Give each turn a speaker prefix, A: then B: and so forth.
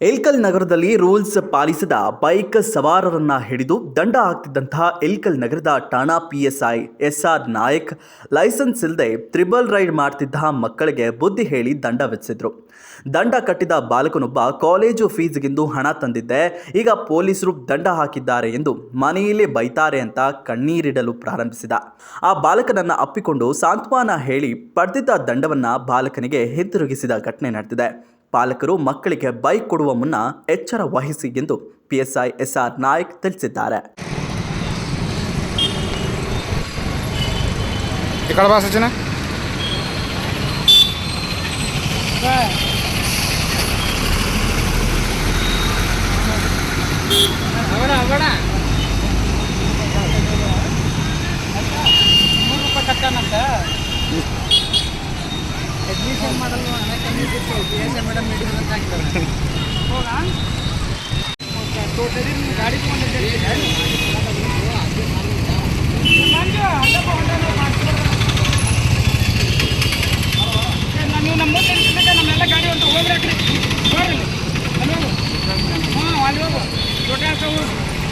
A: ಎಲ್ಕಲ್ ನಗರದಲ್ಲಿ rules ಪಾಲಿಸದ bike ಸವಾರರನ್ನ ಹಿಡಿದು ದಂಡ ಹಾಕ್ತಿದ್ದಂತಹ ಎಲ್ಕಲ್ ನಗರದ ಠಾಣಾ ಪಿಎಸ್ಐ ಎಸ್ಆರ್ ನಾಯಕ್ ಲೈಸೆನ್ಸ್ ಇಲ್ಲದೆ ತ್ರಿಬಲ್ ರೈಡ್ ಮಾಡ್ತಿದ್ದ ಮಕ್ಕಳಿಗೆ ಬುದ್ಧಿ ಹೇಳಿ ದಂಡ ವಿಧಿಸಿದ್ರು. ದಂಡ ಕಟ್ಟಿದ ಬಾಲಕನೊಬ್ಬ ಕಾಲೇಜು ಫೀಸ್ಗೆಂದು ಹಣ ತಂದಿದ್ದೆ, ಈಗ ಪೊಲೀಸರು ದಂಡ ಹಾಕಿದ್ದಾರೆ ಎಂದು ಮನೆಯಲ್ಲೇ ಬೈತಾರೆ ಅಂತ ಕಣ್ಣೀರಿಡಲು ಪ್ರಾರಂಭಿಸಿದ. ಆ ಬಾಲಕನನ್ನ ಅಪ್ಪಿಕೊಂಡು ಸಾಂತ್ವನ ಹೇಳಿ, ಪಡೆದಿದ್ದ ದಂಡವನ್ನ ಬಾಲಕನಿಗೆ ಹಿಂತಿರುಗಿಸಿದ ಘಟನೆ ನಡೆದಿದೆ. ಪಾಲಕರು ಮಕ್ಕಳಿಗೆ ಬೈಕ್ ಕೊಡುವ ಮುನ್ನ ಎಚ್ಚರ ವಹಿಸಿ ಎಂದು ಪಿಎಸ್ಐ ಎಸ್ಆರ್ ನಾಯಕ್ ತಿಳಿಸಿದ್ದಾರೆ.
B: ಅಡ್ಮಿಷನ್ ಮಾಡಲು ಹಣ ಕಮ್ಮಿ ಇತ್ತು ಪಿ ಎಸ್ ಎ ಮೇಡಮ್ ನೀಡಿದ್ರು ಅಂತ ಹಾಕಿದ್ದಾರೆ
C: ಟೋಟಲಿ ನಿಮ್ಮ ಗಾಡಿ ತೊಗೊಂಡಿದ್ದೆ ನೀವು ನಮ್ಮ ಮೂವತ್ತೈದು ನಮ್ಮೆಲ್ಲ ಗಾಡಿ ಅಂತ ಹೋಗ್ರಿ ಹಾಕ್ರಿ ಬರ್ರಿ ಅಲ್ಲಿ ಹಾಂ ಅಲ್ಲಿ ಹೋಗು. ದೊಡ್ಡ ಹೋಗು.